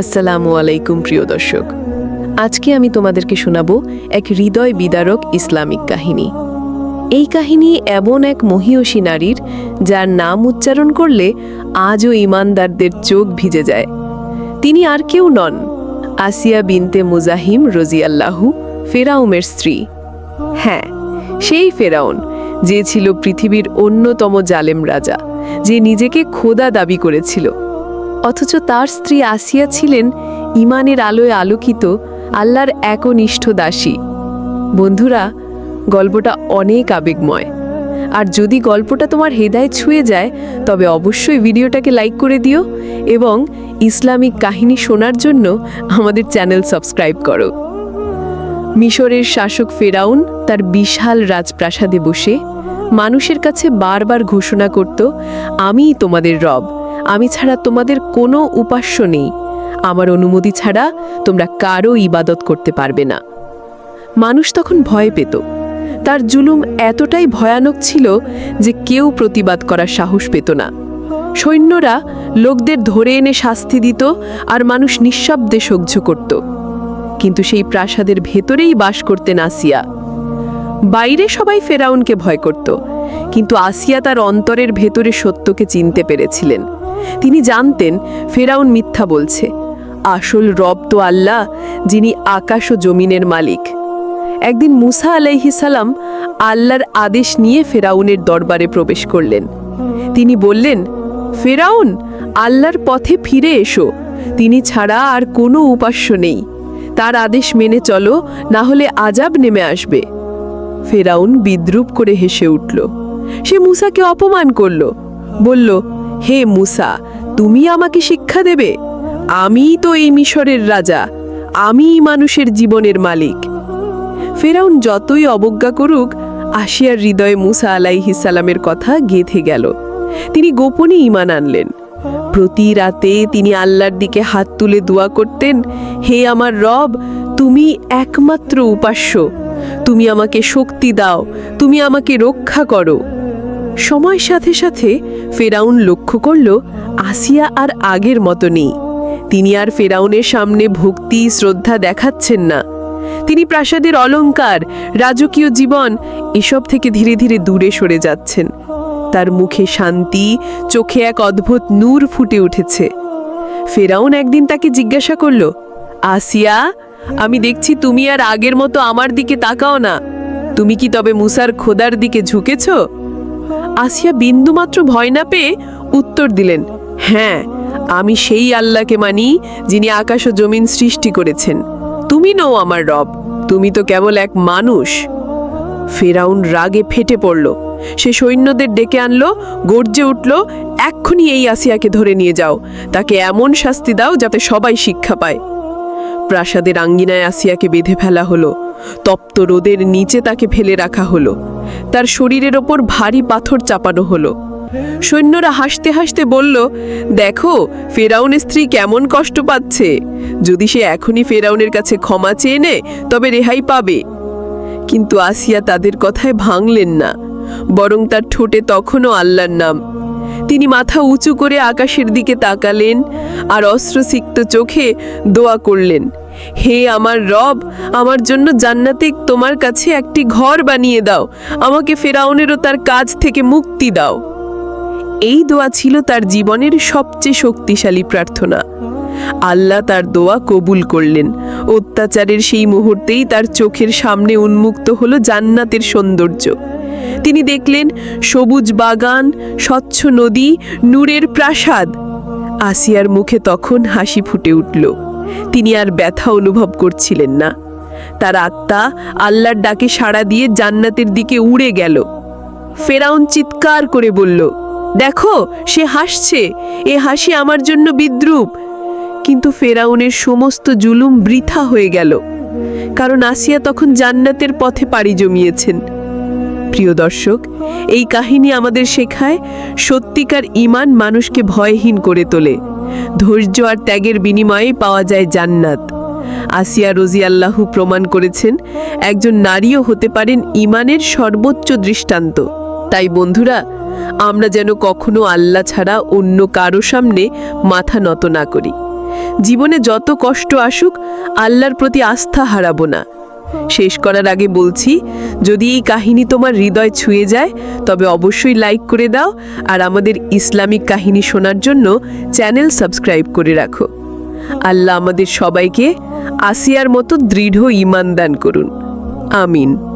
আসসালামু আলাইকুম, প্রিয় দর্শক। আজকে আমি তোমাদেরকে শোনাবো এক হৃদয় বিদারক ইসলামিক কাহিনী। এই কাহিনী এমন এক মহিয়সী নারীর, যার নাম উচ্চারণ করলে আজও ইমানদারদের চোখ ভিজে যায়। তিনি আর কেউ নন, আসিয়া বিনতে মুজাহিম রজিয়াল্লাহু ফেরাউমের স্ত্রী। হ্যাঁ সেই ফেরাউন, যে ছিল পৃথিবীর অন্যতম জালেম রাজা, যে নিজেকে খোদা দাবি করেছিল। অথচ তার স্ত্রী আসিয়া ছিলেন ইমানের আলোয় আলোকিত আল্লাহর একনিষ্ঠ দাসী। বন্ধুরা, গল্পটা অনেক আবেগময়। আর যদি গল্পটা তোমার হেদায় ছুঁয়ে যায়, তবে অবশ্যই ভিডিওটাকে লাইক করে দিও এবং ইসলামিক কাহিনী শোনার জন্য আমাদের চ্যানেল সাবস্ক্রাইব করো। মিশরের শাসক ফেরাউন তার বিশাল রাজপ্রাসাদে বসে মানুষের কাছে বারবার ঘোষণা করত, আমিই তোমাদের রব। আমি ছাড়া তোমাদের কোনো উপাস্য নেই। আমার অনুমতি ছাড়া তোমরা কারও ইবাদত করতে পারবে না। মানুষ তখন ভয় পেত। তার জুলুম এতটাই ভয়ানক ছিল যে কেউ প্রতিবাদ করার সাহস পেত না। সৈন্যরা লোকদের ধরে এনে শাস্তি দিত আর মানুষ নিঃশব্দে সহ্য করত। কিন্তু সেই প্রাসাদের ভেতরেই বাস করতেন আসিয়া। বাইরে সবাই ফেরাউনকে ভয় করত, কিন্তু আসিয়া তার অন্তরের ভেতরে সত্যকে চিনতে পেরেছিলেন। তিনি জানতেন, ফেরাউন মিথ্যা বলছে। আসল রব তো আল্লাহ, যিনি আকাশ ও জমিনের মালিক। একদিন মুসা আলাইহিসালাম আল্লাহর আদেশ নিয়ে ফেরাউনের দরবারে প্রবেশ করলেন। তিনি বললেন, ফেরাউন, আল্লাহর পথে ফিরে এসো। তিনি ছাড়া আর কোনো উপাস্য নেই। তার আদেশ মেনে চলো, না হলে আজাব নেমে আসবে। ফেরাউন বিদ্রুপ করে হেসে উঠল। সে মুসাকে অপমান করল। বলল হে মুসা, তুমি আমাকে শিক্ষা দেবে? আমিই তো এই মিশরের রাজা, আমিই মানুষের জীবনের মালিক। ফেরাউন যতই অবজ্ঞা করুক আশিয়ার হৃদয়ে মুসা আলাইহিসালামের কথা গেঁথে গেল। তিনি গোপনে ইমান আনলেন। প্রতি রাতে তিনি আল্লাহর দিকে হাত তুলে দোয়া করতেন, হে আমার রব, তুমি একমাত্র উপাস্য। তুমি আমাকে শক্তি দাও, তুমি আমাকে রক্ষা করো। সময়ের সাথে সাথে ফেরাউন লক্ষ্য করল আসিয়া আর আগের মতো নেই তিনি আর ফেরাউনের সামনে ভক্তি, শ্রদ্ধা দেখাচ্ছেন না। তিনি প্রাসাদের অলংকার রাজকীয় জীবন এসব থেকে ধীরে ধীরে দূরে সরে যাচ্ছেন। তার মুখে শান্তি, চোখে এক অদ্ভুত নূর ফুটে উঠেছে। ফেরাউন একদিন তাকে জিজ্ঞাসা করল, আসিয়া, আমি দেখছি তুমি আর আগের মতো আমার দিকে তাকাও না। তুমি কি তবে মুসার খোদার দিকে ঝুঁকেছ? আসিয়া বিন্দুমাত্র ভয় না পেয়ে উত্তর দিলেন হ্যাঁ আমি সেই আল্লাহকে মানি যিনি আকাশ ও জমিন সৃষ্টি করেছেন। তুমি নও আমার রব, তুমি তো কেবল এক মানুষ। ফেরাউন রাগে ফেটে পড়ল, সে সৈন্যদের ডেকে আনলো, গর্জে উঠল, এক্ষুনি এই আসিয়াকে ধরে নিয়ে যাও, তাকে এমন শাস্তি দাও যাতে সবাই শিক্ষা পায়। প্রাসাদের আঙ্গিনায় আসিয়াকে বেঁধে ফেলা হলো। তপ্ত রোদের নিচে তাকে ফেলে রাখা হলো। তার শরীরের ওপর ভারী পাথর চাপানো হলো। সৈন্যরা হাসতে হাসতে বলল, দেখো, ফেরাউনের স্ত্রী কেমন কষ্ট পাচ্ছে। যদি সে এখনই ফেরাউনের কাছে ক্ষমা চেয়ে নেয়, তবে রেহাই পাবে। কিন্তু আসিয়া তাদের কথায় ভাঙলেন না। বরং তার ঠোঁটে তখনও আল্লাহর নাম। তিনি মাথা উঁচু করে আকাশের দিকে তাকালেন আর অস্ত্রসিক্ত চোখে দোয়া করলেন, হে আমার রব, আমার জন্য জান্নাতে তোমার কাছে একটি ঘর বানিয়ে দাও, আমাকে ফেরাউনেরও তার কাজ থেকে মুক্তি দাও। এই দোয়া ছিল তার জীবনের সবচেয়ে শক্তিশালী প্রার্থনা। আল্লাহ তার দোয়া কবুল করলেন। অত্যাচারের সেই মুহূর্তেই তার চোখের সামনে উন্মুক্ত হলো জান্নাতের সৌন্দর্য। তিনি দেখলেন সবুজ বাগান, স্বচ্ছ নদী, নূরের প্রাসাদ। আসিয়ার মুখে তখন হাসি ফুটে উঠল। তিনি আর ব্যথা অনুভব করছিলেন না। তার আত্মা আল্লাহর ডাকে সাড়া দিয়ে জান্নাতের দিকে উড়ে গেল। ফেরাউন চিৎকার করে বলল, দেখো, সে হাসছে। এ হাসি আমার জন্য বিদ্রুপ। কিন্তু ফেরাউনের সমস্ত জুলুম বৃথা হয়ে গেল। কারণ আসিয়া তখন জান্নাতের পথে পাড়ি জমিয়েছেন। প্রিয় দর্শক, এই কাহিনী আমাদের শেখায় সত্যিকার ইমান মানুষকে ভয়হীন করে তোলে। ধৈর্য আর ত্যাগের বিনিময়ে পাওয়া যায় জান্নাত। আসিয়া রোজি আল্লাহু প্রমাণ করেছেন, একজন নারীও হতে পারেন ইমানের সর্বোচ্চ দৃষ্টান্ত। তাই বন্ধুরা, আমরা যেন কখনো আল্লাহ ছাড়া অন্য কারও সামনে মাথা নত না করি। জীবনে যত কষ্ট আসুক, আল্লাহর প্রতি আস্থা হারাবো না। শেষ করার আগে বলছি, যদি এই কাহিনী তোমার হৃদয় ছুঁয়ে যায়, তবে অবশ্যই লাইক করে দাও আর আমাদের ইসলামিক কাহিনী শোনার জন্য চ্যানেল সাবস্ক্রাইব করে রাখো। আল্লাহ আমাদের সবাইকে আসিয়ার মতো দৃঢ় ইমান দান করুন। আমিন।